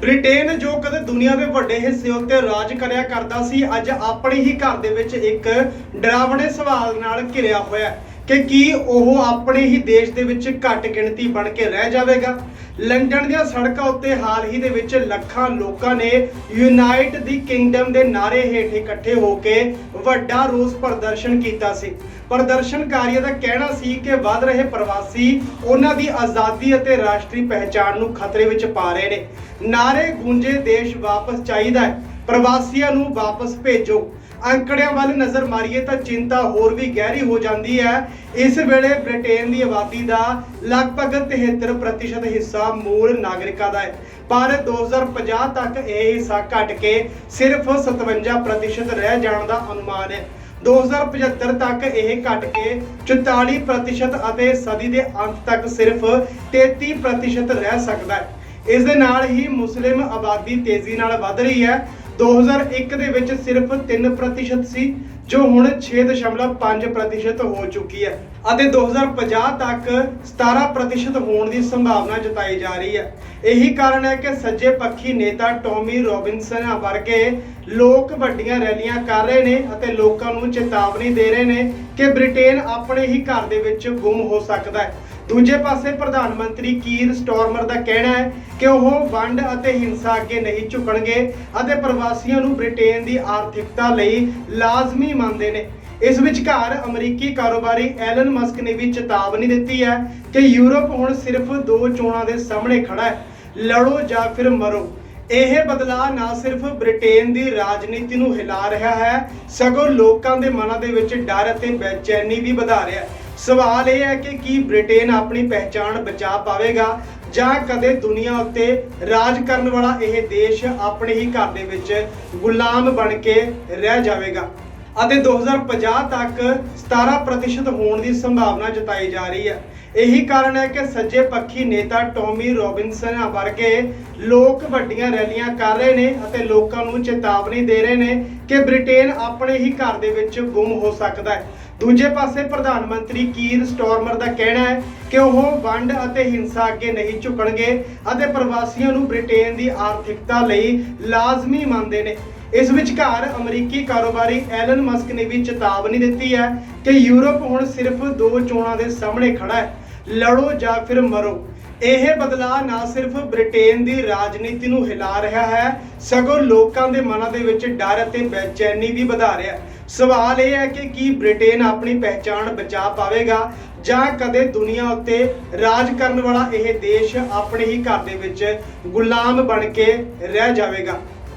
Britain ਜੋ ਕਦੇ ਦੁਨੀਆ ਦੇ ਵੱਡੇ ਹਿੱਸੇ ਉੱਤੇ ਰਾਜ ਕਰਿਆ ਕਰਦਾ ਸੀ, ਅੱਜ ਆਪਣੇ ਹੀ ਘਰ ਦੇ ਵਿੱਚ ਇੱਕ ਡਰਾਵਣੇ ਸਵਾਲ ਨਾਲ ਘਿਰਿਆ ਹੋਇਆ ਹੈ। ਕਿ ਕੀ ਉਹ ਆਪਣੇ ਹੀ ਦੇਸ਼ ਦੇ ਵਿੱਚ ਘੱਟ ਗਿਣਤੀ ਬਣ ਕੇ ਰਹਿ ਜਾਵੇਗਾ? ਲੰਡਨ ਦੀਆਂ ਸੜਕਾਂ ਉੱਤੇ ਹਾਲ ਹੀ ਦੇ ਵਿੱਚ ਲੱਖਾਂ ਲੋਕਾਂ ਨੇ ਯੂਨਾਈਟ ਦੀ ਕਿੰਗਡਮ ਦੇ ਨਾਰੇ ਹੇਠ ਇਕੱਠੇ ਹੋ ਕੇ ਵੱਡਾ ਰੋਸ ਪ੍ਰਦਰਸ਼ਨ ਕੀਤਾ ਸੀ। ਪ੍ਰਦਰਸ਼ਨਕਾਰੀਆਂ ਦਾ ਕਹਿਣਾ ਸੀ ਕਿ ਵੱਧ ਰਹੇ ਪ੍ਰਵਾਸੀ ਉਹਨਾਂ ਦੀ ਆਜ਼ਾਦੀ ਅਤੇ ਰਾਸ਼ਟਰੀ ਪਹਿਚਾਣ ਨੂੰ ਖਤਰੇ ਵਿੱਚ ਪਾ ਰਹੇ ਨੇ। ਨਾਰੇ ਗੂੰਜੇ ਦੇਸ਼ ਵਾਪਸ ਚਾਹੀਦਾ ਹੈ। ਪ੍ਰਵਾਸੀਆਂ ਨੂੰ ਵਾਪਸ ਭੇਜੋ। ਅੰਕੜਿਆਂ ਵੱਲ ਨਜ਼ਰ ਮਾਰੀਏ ਤਾਂ ਚਿੰਤਾ ਹੋਰ ਵੀ ਗਹਿਰੀ ਹੋ ਜਾਂਦੀ ਹੈ। ਇਸ ਵੇਲੇ ਬ੍ਰਿਟੇਨ ਦੀ ਆਬਾਦੀ ਦਾ ਲਗਭਗ 73% ਹਿੱਸਾ ਮੂਲ ਨਾਗਰਿਕਾਂ ਦਾ ਹੈ। ਪਰ 2050 ਤੱਕ ਇਹ ਹਿੱਸਾ ਘਟ ਕੇ ਸਿਰਫ 57% ਰਹਿ ਜਾਣ ਦਾ ਅਨੁਮਾਨ ਹੈ। 2075 ਤੱਕ ਇਹ ਘਟ ਕੇ 44% ਅਤੇ ਸਦੀ ਦੇ ਅੰਤ ਤੱਕ ਸਿਰਫ 33% ਰਹਿ ਸਕਦਾ ਹੈ। ਇਸ ਦੇ ਨਾਲ ਹੀ ਮੁਸਲਿਮ ਆਬਾਦੀ ਤੇਜ਼ੀ ਨਾਲ ਵਧ ਰਹੀ ਹੈ। 2001 ਦੇ ਵਿੱਚ ਸਿਰਫ 3% ਸੀ, ਜੋ ਹੁਣ 6.5% ਹੋ ਚੁੱਕੀ ਹੈ ਅਤੇ 2050 ਤੱਕ 17% ਹੋਣ ਦੀ ਸੰਭਾਵਨਾ ਜਤਾਈ ਜਾ ਰਹੀ ਹੈ। ਇਹੀ ਕਾਰਨ ਹੈ ਕਿ ਸੱਜੇ ਪੱਖੀ ਨੇਤਾ ਟੋਮੀ ਰੋਬਿਨਸਨ ਵਰਗੇ ਲੋਕ ਵੱਡੀਆਂ ਰੈਲੀਆਂ ਕਰ ਰਹੇ ਨੇ ਅਤੇ ਲੋਕਾਂ ਨੂੰ ਚੇਤਾਵਨੀ ਦੇ ਰਹੇ ਨੇ ਕਿ ਬ੍ਰਿਟੇਨ ਆਪਣੇ ਹੀ ਘਰ ਦੇ ਵਿੱਚ ਗੁੰਮ ਹੋ ਸਕਦਾ ਹੈ। ਦੂਜੇ ਪਾਸੇ ਪ੍ਰਧਾਨ ਮੰਤਰੀ ਕੀਰ ਸਟਾਰਮਰ ਦਾ ਕਹਿਣਾ ਹੈ ਕਿ ਉਹ ਵੰਡ ਅਤੇ ਹਿੰਸਾ ਅੱਗੇ ਨਹੀਂ ਝੁਕਣਗੇ ਅਤੇ ਪ੍ਰਵਾਸੀਆਂ ਨੂੰ ਬ੍ਰਿਟੇਨ ਦੀ ਆਰਥਿਕਤਾ ਲਈ ਲਾਜ਼ਮੀ ਮੰਨਦੇ ਨੇ। ਇਸ ਵਿਚਕਾਰ ਅਮਰੀਕੀ ਕਾਰੋਬਾਰੀ ਐਲਨ ਮਸਕ ਨੇ ਵੀ ਚੇਤਾਵਨੀ ਦਿੱਤੀ ਹੈ ਕਿ ਯੂਰਪ ਹੁਣ ਸਿਰਫ ਦੋ ਚੋਣਾਂ ਦੇ ਸਾਹਮਣੇ ਖੜਾ ਹੈ, ਲੜੋ ਜਾਂ ਫਿਰ ਮਰੋ। ਇਹ ਬਦਲਾਅ ਨਾ ਸਿਰਫ ਬ੍ਰਿਟੇਨ ਦੀ ਰਾਜਨੀਤੀ ਨੂੰ ਹਿਲਾ ਰਿਹਾ ਹੈ, ਸਗੋਂ ਲੋਕਾਂ ਦੇ ਮਨਾਂ ਦੇ ਵਿੱਚ ਡਰ ਅਤੇ ਬੇਚੈਨੀ ਵੀ ਵਧਾ ਰਿਹਾ ਹੈ। ਸਵਾਲ ਇਹ ਹੈ ਕਿ ਕੀ ਬ੍ਰਿਟੇਨ ਆਪਣੀ ਪਹਿਚਾਣ ਬਚਾ ਪਾਵੇਗਾ? ਜਾਂ ਕਦੇ ਦੁਨੀਆ ਉੱਤੇ ਰਾਜ ਕਰਨ ਵਾਲਾ ਇਹ ਦੇਸ਼ ਆਪਣੇ ਹੀ ਘਰ ਦੇ ਵਿੱਚ ਗੁਲਾਮ ਬਣ ਕੇ ਰਹਿ ਜਾਵੇਗਾ? ਅਤੇ 2050 ਤੱਕ 17% ਹੋਣ ਦੀ ਸੰਭਾਵਨਾ ਜਤਾਈ ਜਾ ਰਹੀ ਹੈ। ਇਹੀ ਕਾਰਨ ਹੈ ਕਿ ਸੱਜੇ ਪੱਖੀ ਨੇਤਾ ਟੋਮੀ ਰੋਬਿਨਸਨ ਵਰਗੇ ਲੋਕ ਵੱਡੀਆਂ ਰੈਲੀਆਂ ਕਰ ਰਹੇ ਨੇ ਅਤੇ ਲੋਕਾਂ ਨੂੰ ਚੇਤਾਵਨੀ ਦੇ ਰਹੇ ਨੇ ਕਿ ਬ੍ਰਿਟੇਨ ਆਪਣੇ ਹੀ ਘਰ ਦੇ ਵਿੱਚ ਗੁੰਮ ਹੋ ਸਕਦਾ ਹੈ। ਦੂਜੇ ਪਾਸੇ ਪ੍ਰਧਾਨ ਮੰਤਰੀ ਕੀਰ ਸਟਾਰਮਰ ਦਾ ਕਹਿਣਾ ਹੈ ਕਿ ਉਹ ਵੰਡ ਅਤੇ ਹਿੰਸਾ ਅੱਗੇ ਨਹੀਂ ਝੁਕਣਗੇ ਅਤੇ ਪ੍ਰਵਾਸੀਆਂ ਨੂੰ ਬ੍ਰਿਟੇਨ ਦੀ ਆਰਥਿਕਤਾ ਲਈ ਲਾਜ਼ਮੀ ਮੰਨਦੇ ਨੇ। ਇਸ ਵਿਚਕਾਰ ਅਮਰੀਕੀ ਕਾਰੋਬਾਰੀ ਐਲਨ ਮਸਕ ਨੇ ਵੀ ਚੇਤਾਵਨੀ ਦਿੱਤੀ ਹੈ ਕਿ ਯੂਰਪ ਹੁਣ ਸਿਰਫ ਦੋ ਚੋਣਾਂ ਦੇ ਸਾਹਮਣੇ ਖੜਾ ਹੈ, ਲੜੋ ਜਾਂ ਫਿਰ ਮਰੋ। ਇਹ ਬਦਲਾਅ ਨਾ ਸਿਰਫ ਬ੍ਰਿਟੇਨ ਦੀ ਰਾਜਨੀਤੀ ਨੂੰ ਹਿਲਾ ਰਿਹਾ ਹੈ, ਸਗੋਂ ਲੋਕਾਂ ਦੇ ਮਨਾਂ ਦੇ ਵਿੱਚ ਡਰ ਅਤੇ ਬੇਚੈਨੀ ਵੀ ਵਧਾ ਰਿਹਾ ਹੈ। ਸਵਾਲ ਇਹ ਹੈ ਕਿ ਕੀ ਬ੍ਰਿਟੇਨ ਆਪਣੀ ਪਹਿਚਾਣ ਬਚਾ ਪਾਵੇਗਾ ਜਾਂ ਕਦੇ ਦੁਨੀਆ ਉੱਤੇ ਰਾਜ ਕਰਨ ਵਾਲਾ ਇਹ ਦੇਸ਼ ਆਪਣੇ ਹੀ ਘਰ ਦੇ ਵਿੱਚ ਗੁਲਾਮ ਬਣ ਕੇ ਰਹਿ ਜਾਵੇਗਾ?